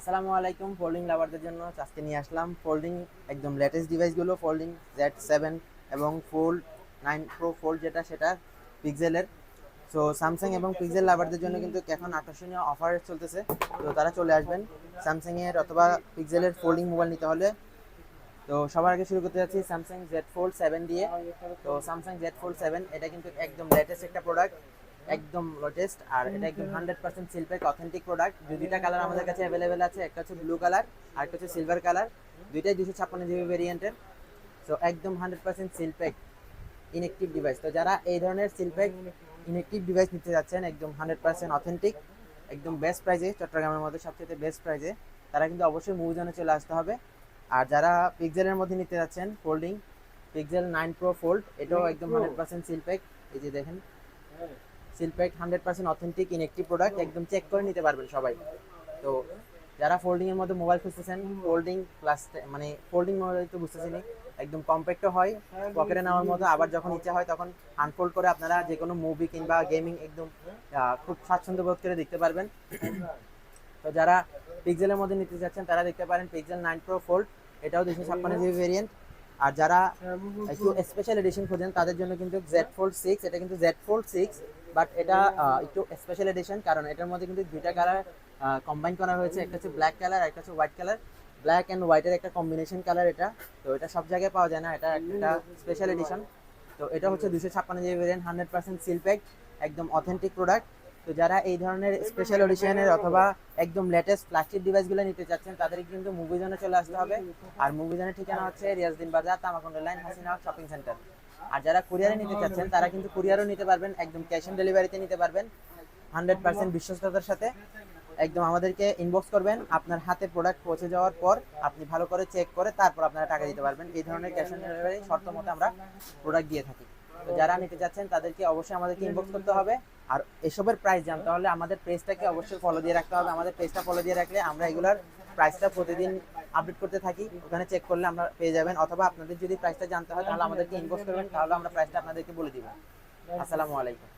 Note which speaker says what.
Speaker 1: আসসালামু আলাইকুম ফোল্ডিং লাভারদের জন্য আজকে নিয়ে আসলাম ফোল্ডিং একদম লেটেস্ট ডিভাইসগুলো ফোল্ডিং জেড সেভেন এবং ফোল্ড নাইন প্রো ফোল্ড যেটা সেটা পিক্সেলের সো স্যামসাং এবং পিক্সেল লাভারদের জন্য কিন্তু এখন আকর্ষণীয় অফার চলতেছে। তো তারা চলে আসবেন স্যামসাংয়ের অথবা পিক্সেলের ফোল্ডিং মোবাইল নিতে হলে। তো সবার আগে শুরু করতে যাচ্ছি স্যামসাং জেড ফোল্ড সেভেন দিয়ে। তো স্যামসাং জেড ফোল্ড সেভেন এটা কিন্তু একদম লেটেস্ট একটা প্রোডাক্ট একদম লেটেস্ট আর এটা একদম hundred percent seal pack authentic product দুইটা কালার আমাদের কাছে অ্যাভেলেবেল আছে একটা হচ্ছে ব্লু কালার আর একটা হচ্ছে সিলভার কালার দুইটাই দুশো ছাপ্পান্ন জিবি ভেরিয়েন্টের সো একদম hundred percent seal pack inactive device তো যারা এই ধরনের সিলপ্যাক ইনএক্টিভ ডিভাইস নিতে যাচ্ছেন একদম হান্ড্রেড পার্সেন্ট অথেন্টিক একদম বেস্ট প্রাইজে চট্টগ্রামের মধ্যে সবচেয়ে বেস্ট প্রাইজে তারা কিন্তু অবশ্যই মুভিজনে চলে আসতে হবে। আর যারা পিক্সেলের মধ্যে নিতে যাচ্ছেন folding Pixel nine pro fold এটাও একদম হান্ড্রেড পার্সেন্ট সিলপ্যাক এই যে দেখেন। Seal pack hundred percent authentic inactive product একদম চেক করে নিতে পারবেন সবাই। তো যারা ফোল্ডিং এর মধ্যে মোবাইল খুঁজতেছেন ফোল্ডিং প্লাস মানে ফোল্ডিং মোবাইল তো বুঝতেছেন একদম কম্প্যাক্টও হয় পকেটে নেওয়ার মতো, আবার যখন ইচ্ছা হয় তখন আনফোল্ড করে আপনারা যে কোনো মুভি কিংবা গেমিং একদম খুব স্বাচ্ছন্দ্য বোধ করে দেখতে পারবেন। তো যারা পিক্সেলের মধ্যে নিতে চাচ্ছেন তারা দেখতে পারেন পিক্সেল নাইন প্রো ফোল্ড এটাও দুশো ছাপ্পান্ন জিবি ভেরিয়েন্ট আর যারা একটু স্পেশাল এডিশন খোঁজেন, তাদের জন্য কিন্তু জেড ফোল্ড সিক্স এটা কিন্তু জেড ফোল্ড সিক্স বাট এটা একটু স্পেশাল এডিশন কারণ এটার মধ্যে কিন্তু দুইটা কালার কম্বাইন করা হয়েছে। একটা হচ্ছে ব্ল্যাক কালার একটা হচ্ছে হোয়াইট কালার ব্ল্যাক অ্যান্ড হোয়াইটের একটা কম্বিনেশন কালার এটা। তো এটা সব জায়গায় পাওয়া যায় না। এটা একটা স্পেশাল এডিশন তো এটা হচ্ছে দুশো ছাপ্পান্ন GB variant hundred percent seal pack একদম অথেন্টিক প্রোডাক্ট তো যারা এই ধরনের স্পেশাল এডিশনের অথবা একদম লেটেস্ট প্লাস্টিক ডিভাইসগুলো নিতে চাচ্ছেন, তাদেরকে কিন্তু মুভি জোনে চলে আসতে হবে। আর মুভি জোনের ঠিকানা হচ্ছে Riazuddin Bazar, Tamakund lane Hasina shopping centre আর যারা কুরিয়ারে নিতে চাচ্ছেন, তারা কিন্তু কুরিয়ারও নিতে পারবেন, একদম ক্যাশ অন ডেলিভারিতে নিতে পারবেন। হান্ড্রেড পার্সেন্ট বিশ্বস্ততার সাথে একদম আমাদেরকে ইনবক্স করবেন, আপনার হাতে প্রোডাক্ট পৌঁছে যাওয়ার পর আপনি ভালো করে চেক করে তারপর আপনারা টাকা দিতে পারবেন। এই ধরনের ক্যাশ অন ডেলিভারি শর্ত মতো আমরা প্রোডাক্ট দিয়ে থাকি। তো যারা নিতে চাচ্ছেন, তাদেরকে অবশ্যই আমাদেরকে ইনবক্স করতে হবে। আর এসবের প্রাইস জানতে হলে আমাদের পেজটাকে অবশ্যই ফলো দিয়ে রাখতে হবে। আমাদের পেজটা ফলো দিয়ে রাখলে আমরা এগুলার প্রাইসটা প্রতিদিন আপডেট করতে থাকি, ওখানে চেক করলে আমরা পেয়ে যাবেন। অথবা আপনাদের যদি প্রাইসটা জানতে হয়, তাহলে আমাদেরকে ইনবক্স করবেন, তাহলে আমরা প্রাইসটা আপনাদেরকে বলে দিব। আসসালামু আলাইকুম।